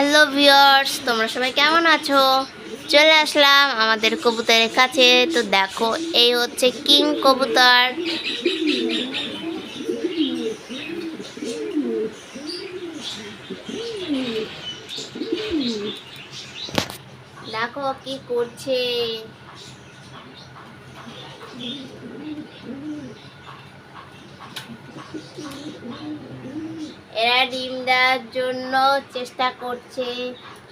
Hello viewers তোমরা সবাই কেমন আছো? চলে আসলাম আমাদের কবুতরের কাছে। তো দেখো, এই হচ্ছে কিং কবুতর। দেখো কি করছে। এরা ডিম দেওয়ার জন্য চেষ্টা করছে।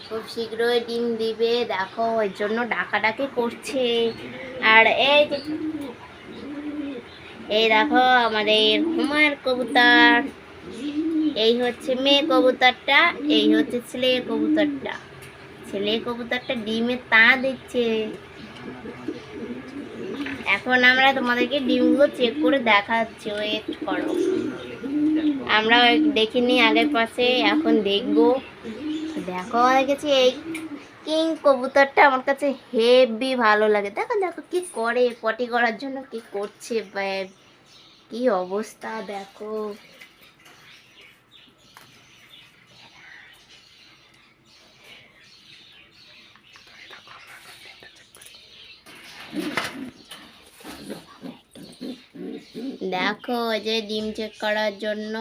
খুব শীঘ্রই ডিম দিবে। দেখো ওই জন্য ডাকাডাকি করছে। আর এই এই দেখো, আমাদের হুমায়ুর কবুতর। এই হচ্ছে মেয়ে কবুতরটা, এই হচ্ছে ছেলে কবুতরটা। ছেলে কবুতরটা ডিমে তা দিচ্ছে। এখন আমরা তোমাদেরকে ডিমগুলো চেক করে দেখাচ্ছি। ওয়েট করো। আমরা দেখিনি আগের পাশে, এখন দেখব। দেখো দেখেছি এই কিং কবুতরটা আমার কাছে হেভি ভালো লাগে। দেখো দেখো কি করে পটি করার জন্য কি করছে কি অবস্থা, দেখো। দেখো ওই যে ডিম চেক করার জন্য।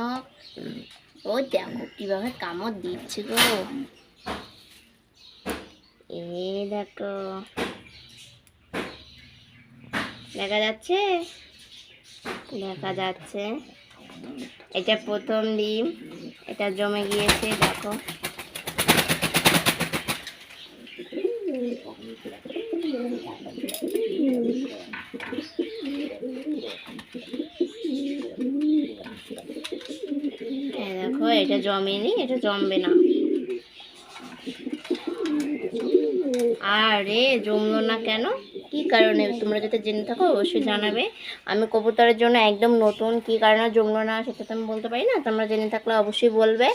ও দেখো কীভাবে কামড় দিচ্ছে গো। এ দেখো। দেখা যাচ্ছে? দেখা যাচ্ছে। এটা প্রথম ডিম, এটা জমে গিয়েছে, দেখো এই দেখো এটা জমেনি এটা জমবে না। আরে, জমলো না কেন? কি কারণে? তোমরা যাতে জেনে থাকো, অবশ্যই জানাবে। আমি কবুতরের জন্য একদম নতুন, কি কারণে জমলো না সেটা তো আমি বলতে পারি না। তোমরা জেনে থাকলে অবশ্যই বলবে।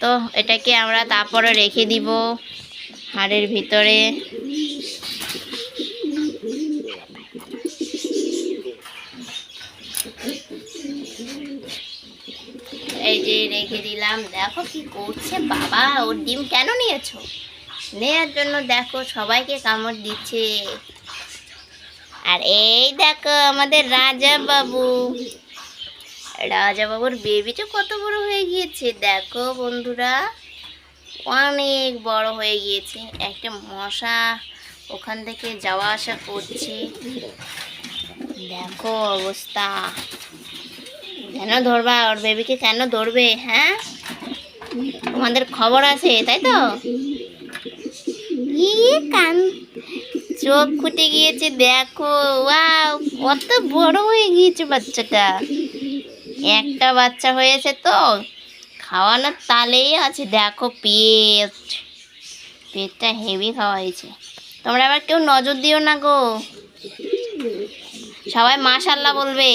তো, এটাকে আমরা তারপরে রেখে দিব হাড়ের ভিতরে। এই যে রেখে দিলাম। দেখো কি করছে বাবা, ওর ডিম কেন নিয়েছো? নেওয়ার জন্য দেখো সবাইকে কামড় দিচ্ছে। আর এই দেখো আমাদের রাজা বাবু রাজা বাবুর বেবিটা কত বড় হয়ে গিয়েছে, দেখো বন্ধুরা। অনেক বড় হয়ে গিয়েছে। একটা মশা ওখান থেকে যাওয়া আসা করছে। দেখো অবস্থা। কেন ধরবা? ওর বেবিকে কেন ধরবে? হ্যাঁ? তোমাদের খবর আছে, তাই তো? কান? চোখ ফুটে গিয়েছে, দেখো। কত বড় হয়ে গিয়েছে বাচ্চাটা। একটা বাচ্চা হয়েছে তো, খাওয়ানোর তালেই আছে, দেখো পেট। পেটটা হেভি খাওয়াইছে তোমরা আবার কেউ নজর দিও না গো। সবাই মাশাল্লাহ বলবে।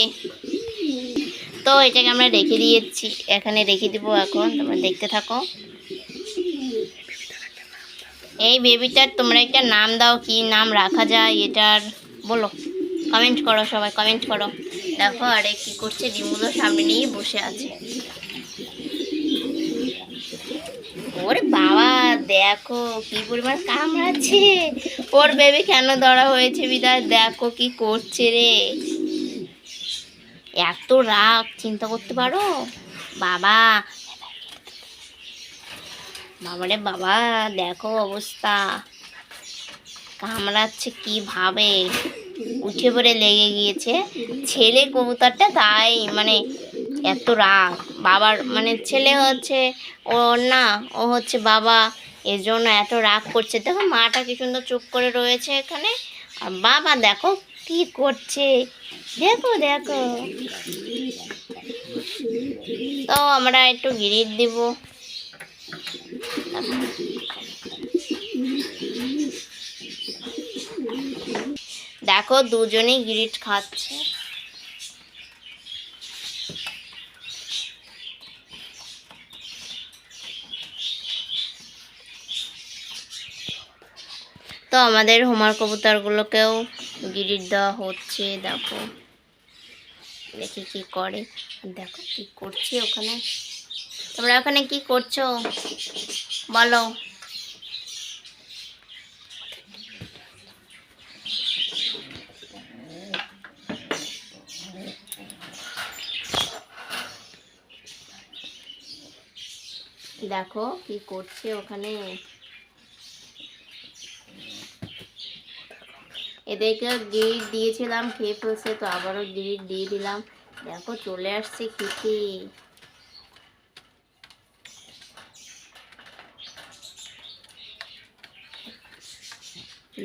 তো এটাকে আমরা রেখে দিয়েছি। এখানে রেখে দিব এখন। তোমরা দেখতে থাকো। এই বেবিটার তোমরা একটা নাম দাও, কি নাম রাখা যায় এটার। বলো কমেন্ট করো সবাই কমেন্ট করো। দেখো আরে কি করছে, ডিমগুলো সামনে নিয়ে বসে আছে। ওরে বাবা, দেখো কি পরিমাণ কামড়াচ্ছে। ওর বেবি কেন ধরা হয়েছে বিদায় দেখো কি করছে রে। এত রাগ, চিন্তা করতে পারো? বাবা বাবারে বাবা, দেখো অবস্থা। কামড়াচ্ছে কীভাবে? উঠে পড়ে লেগে গিয়েছে। ছেলে কবুতরটা তাই মানে এত রাগ। বাবার মানে ছেলে হচ্ছে ও না, ও হচ্ছে বাবা। এর জন্য এত রাগ করছে। দেখো মাটা কি সুন্দর চুপ করে রয়েছে এখানে। আর বাবা, দেখো কি করছে? দেখো দেখো। তো আমরা একটু গিরিট দিব। দেখো, দুজনেই গিরিট খাচ্ছে। তো আমাদের হোমার কবুতরগুলোকেও গিরিট দেওয়া হচ্ছে, দেখো। দেখি কি করে। দেখো কি করছে ওখানে। তোমরা ওখানে কি করছ? বলো। দেখো কি করছে ওখানে। এদেরকে গিরিট দিয়েছিলাম, খেয়ে ফেলছে, তো আবারও গিরিট দিয়ে দিলাম। দেখো, চলে আসছে খেতে।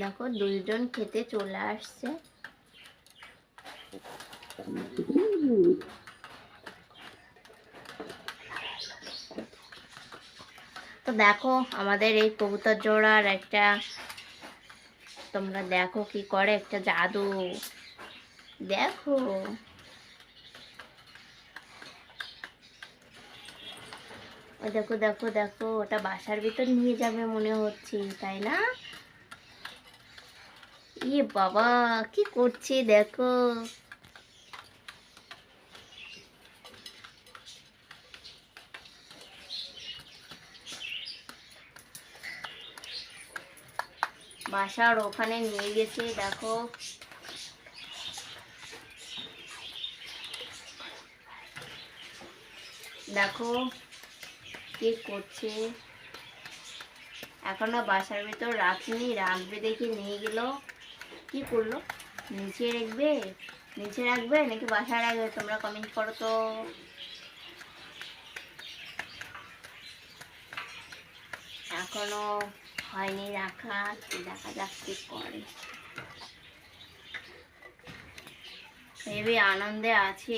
দেখো, দুইজন খেতে চলে আসছে। তো দেখো, আমাদের এই কবুতর জোড়ার একটা তোমরা দেখো কি করে, একটা জাদু। দেখো। দেখো দেখো দেখো, ওটা বাসার ভিতর নিয়ে যাবে মনে হচ্ছে, তাই না? ইয়ে বাবা, কি করছে দেখো? বাসার ওখানে নিয়ে গেছে, দেখো। দেখো কি করছে। এখনও বাসার ভিতর রাখিনি, রাখবে দেখে নিয়ে গেল। কি করল? নিচে রাখবে? নিচে রাখবে নাকি বাসায় রাখবে? তোমরা কমেন্ট করো তো। এখনও হয়নি, রাখা দেখা যাক কি করে। ভেবে আনন্দে আছি।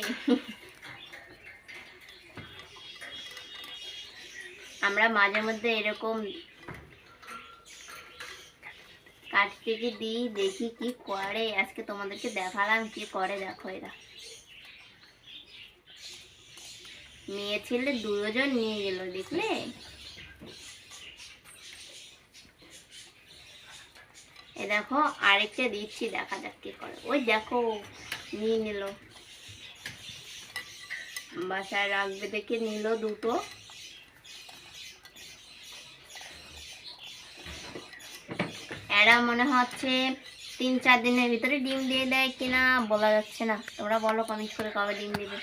আমরা মাঝে মধ্যে এরকম কাঠ থেকে দিই, দেখি কি করে। আজকে তোমাদেরকে দেখালাম কি করে, দেখো এরা। মেয়ে ছেলে দুজন নিয়ে গেল, দেখলে? এ দেখো, আরেকটা দিচ্ছি, দেখা যাক কি করে। ওই দেখো, নিয়ে নিল। বাসায় রাখবে দেখে নিল দুটো। এরা মনে হচ্ছে তিন চার দিনের ভিতরে ডিম দিয়ে দেয় কিনা, বলা যাচ্ছে না। তোমরা বলো কমেন্ট করে কবে ডিম দিবে।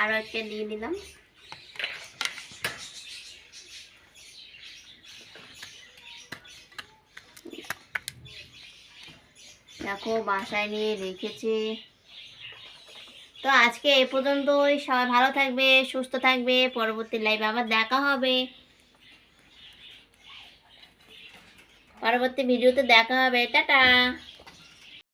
আরও একটা দিয়ে দিলাম। দেখো, বাসায় নিয়ে রেখেছি। তো আজকে এ পর্যন্তই। সবাই ভালো থাকবে, সুস্থ থাকবে। পরবর্তী লাইভে আবার দেখা হবে। পরবর্তী ভিডিওতে দেখা হবে। টাটা!